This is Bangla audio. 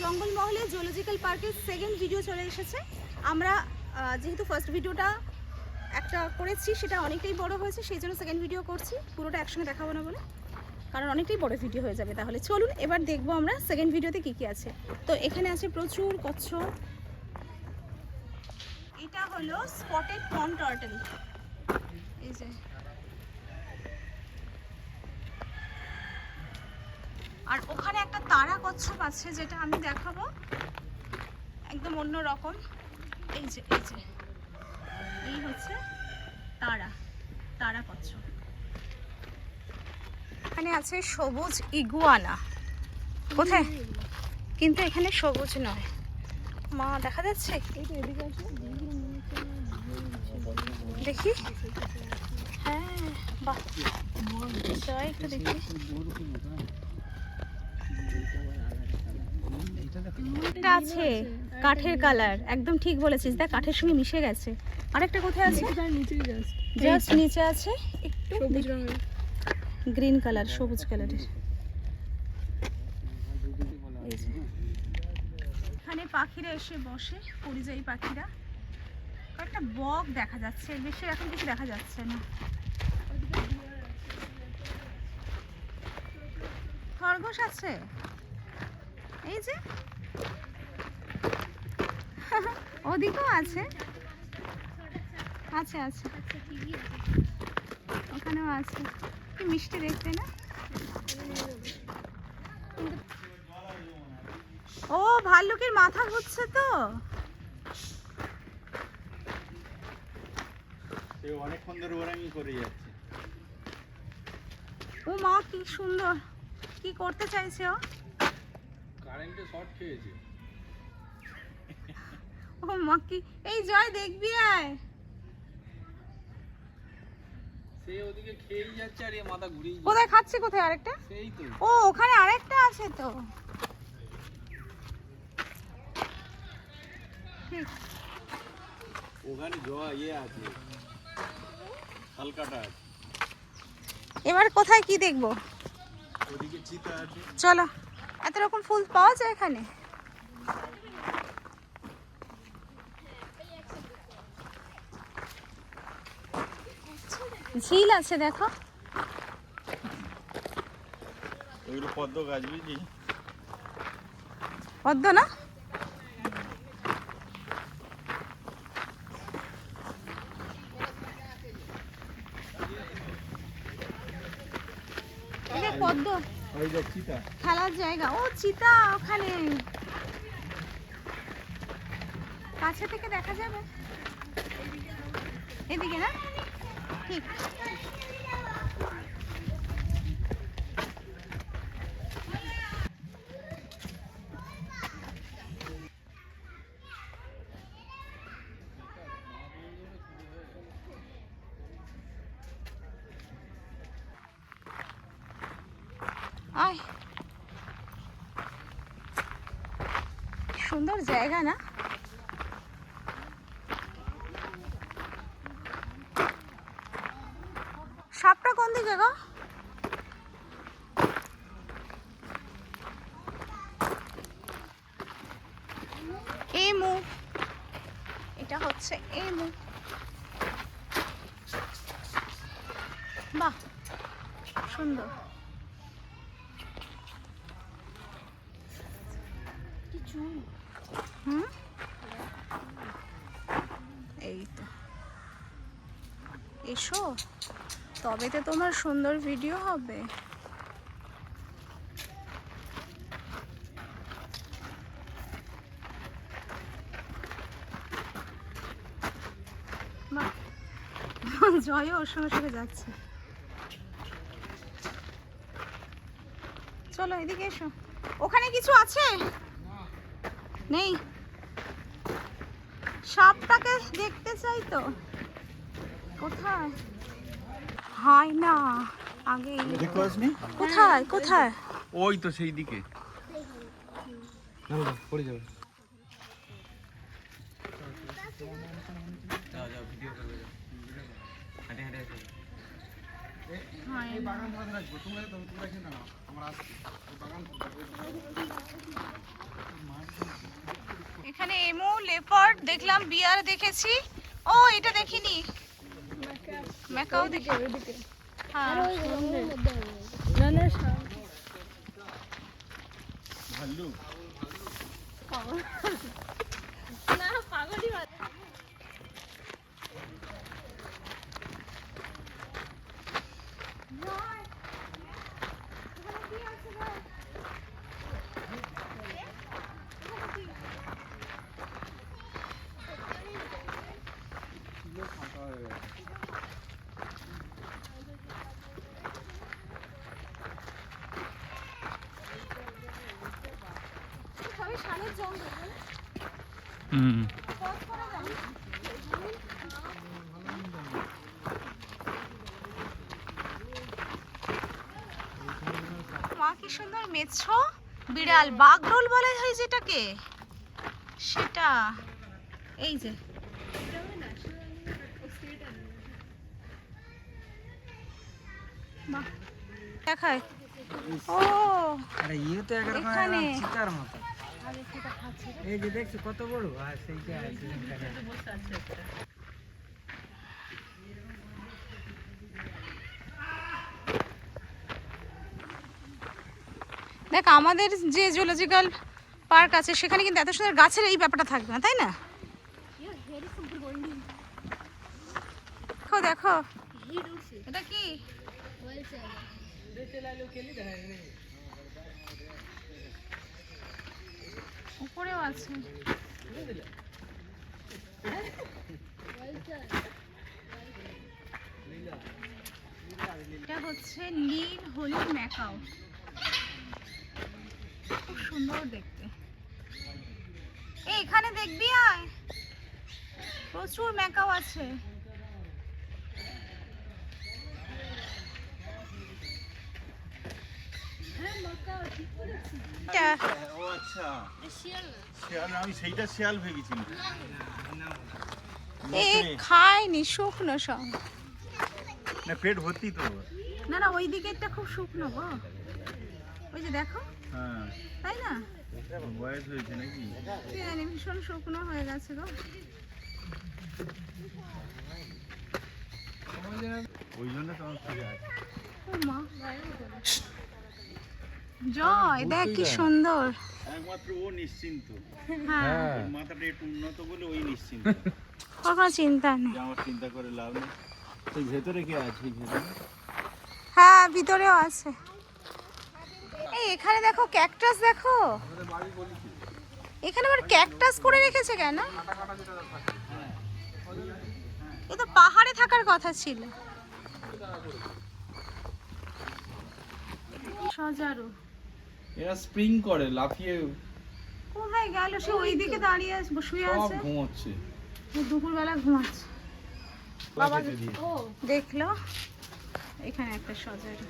জঙ্গলমহলে জুলজিক্যাল পার্কের সেকেন্ড ভিডিও চলে এসেছে। আমরা যেহেতু ফার্স্ট ভিডিওটা একটা করেছি, সেটা অনেকটাই বড় হয়েছে, সেই জন্য সেকেন্ড ভিডিও করছি। পুরোটা একসঙ্গে দেখাবো না বলে। কারণ অনেকটাই বড় ভিডিও হয়ে যাবে তাহলে। চলুন, এবার দেখব আমরা সেকেন্ড ভিডিওতে কি কি আছে। তো এখানে আছে প্রচুর কচ্ছপ। এটা হলো স্পটেড পন টার্টেল এই যে আর ওখানে একটা তারা কচ্ছপ আছে যেটা আমি দেখাবো। একদম অন্য রকম। এই যে এই যে। এই হচ্ছে তারা তারা কচ্ছপ। এখানে আছে সবুজ ইগুয়ানা। কোথায়? কিন্তু এখানে সবুজ নয়। মা, দেখা যাচ্ছে? দেখি। হ্যাঁ বাহ। একটু দেখি। আছে কাঠের কালার। একদম ঠিক বলেছিস দেখ কাঠের সঙ্গে মিশে গেছে। আরেকটা কোথায় আছে? জাস্ট নিচে আছে একটু গ্রিন কালার সবুজ কালারের এখানে পাখিরা এসে বসে পরিযায়ী পাখিরা। কয়েকটা বক দেখা যাচ্ছে বেশি এখন কিছু দেখা যাচ্ছে না। খরগোশ আছে। এই যে ওদিকেও আছে। আছে আছে। ওখানেও আছে। কি মিষ্টি দেখতে না? ও ভাল্লুকের মাথা ঘুরছে তো। অনেকক্ষণ ধরে ওরামি করে যাচ্ছে। ও মা কি সুন্দর। কি করতে চাইছে ও? কারেন্টে শর্ট খেয়েছে। ও মা কি? এই জয় দেখবি আয়। সে ওদিকে খেয়েই যাচ্ছে আর এ মাথা ঘুরেই যাচ্ছে। কোথায় খাচ্ছে কোথায় আরেকটা? সেই তো। ও ওখানে আরেকটা আছে তো। ওখানে জয়া ইয়ে আছে। হালকাটা আছে। এবার কোথায় কি দেখব? ওদিকে চিতা আছে। চলো। এত রকম ফুল পাওয়া যায় এখানে? ঝিল আছে দেখো। পদ্ম গাছ বুঝলি? পদ্ম না? পদ্ম। খেলার জায়গা। ও চিতা ওখানে। কাছে থেকে দেখা যাবে। এদিকে না? ঠিক। আয়। সুন্দর জায়গা না? সাপটা কোন দিকে গো? এটা হচ্ছে এমু। বাহ সুন্দর। হুম এই তো এসো। তবে তো তোমার সুন্দর ভিডিও হবে। জয়ও ওর সঙ্গে সঙ্গে যাচ্ছে। চলো এদিকে এসো। ওখানে কিছু আছে? নেই। সাপটাকে দেখতে চাই তো। কোথায়? হয় না আগে কোথায় কোথায়? ওই তো সেই দিকে। পড়ে যাবে। হয়। বাগান করে এমো লেপার্ড দেখলাম বিয়ার দেখেছি। ও এটা দেখিনি। ম্যাকাও দেখে। হ্যাঁ। সবই হুম মা কি সুন্দর মেছো? বিড়াল বাগরোল বলে হয় যেটাকে? সেটা এই যে। দেখায়। ও আরে ইয়ে তো একরকম এখানে। চিতার মতো। এই যে কত বড়? আর দেখ, আমাদের যে জুলজিক্যাল পার্ক আছে, সেখানে কিন্তু এত সুন্দর গাছের এই ব্যাপারটা থাকবে না, তাই না? দেখো দেখো। উপরেও আছে। এটা হচ্ছে নীল হলুদ ম্যাকাও। খুব সুন্দর দেখতে। এখানে দেখবি আয়? প্রচুর ম্যাকাও আছে এটা ও আচ্ছা শিয়াল আমি সেইটা শিয়াল ভেবেছিলাম এ খায়নি শুকনো সব। না পেট ভর্তি তো। না না ওই দিকেরটা খুব শুকনো গো। ওই যে দেখো। হ্যাঁ। তাই না? বয়স হয়েছে নাকি? জানি ভীষণ শুকনো হয়ে গেছে গো। ওই জন্য তোমার ফিরে আছে। মা। জয় দেখ কি সুন্দর। একমাত্র ও নিশ্চিন্ত। হ্যাঁ। মাথাটা একটু উন্নত বলে ওই নিশ্চিন্ত। কোনো চিন্তা নেই। আমার চিন্তা করে লাভ নেই। তো ভেতরে কে আছে ভেতরে? হ্যাঁ ভিতরেও আছে। এই এখানে দেখো ক্যাকটাস দেখো। এখানে আবার ক্যাকটাস করে রেখেছে কেন? এ তো পাহাড়ে থাকার কথা ছিল। সজারু। এরা স্প্রিং করে লাফিয়ে কোথায় গেল? সে ওইদিকে দাঁড়িয়ে আছে শুয়ে সব আছে? ঘুমোচ্ছে। দুপুরবেলা ঘুমাচ্ছে। বাবা ও দেখল। এখানে একটা সজারু।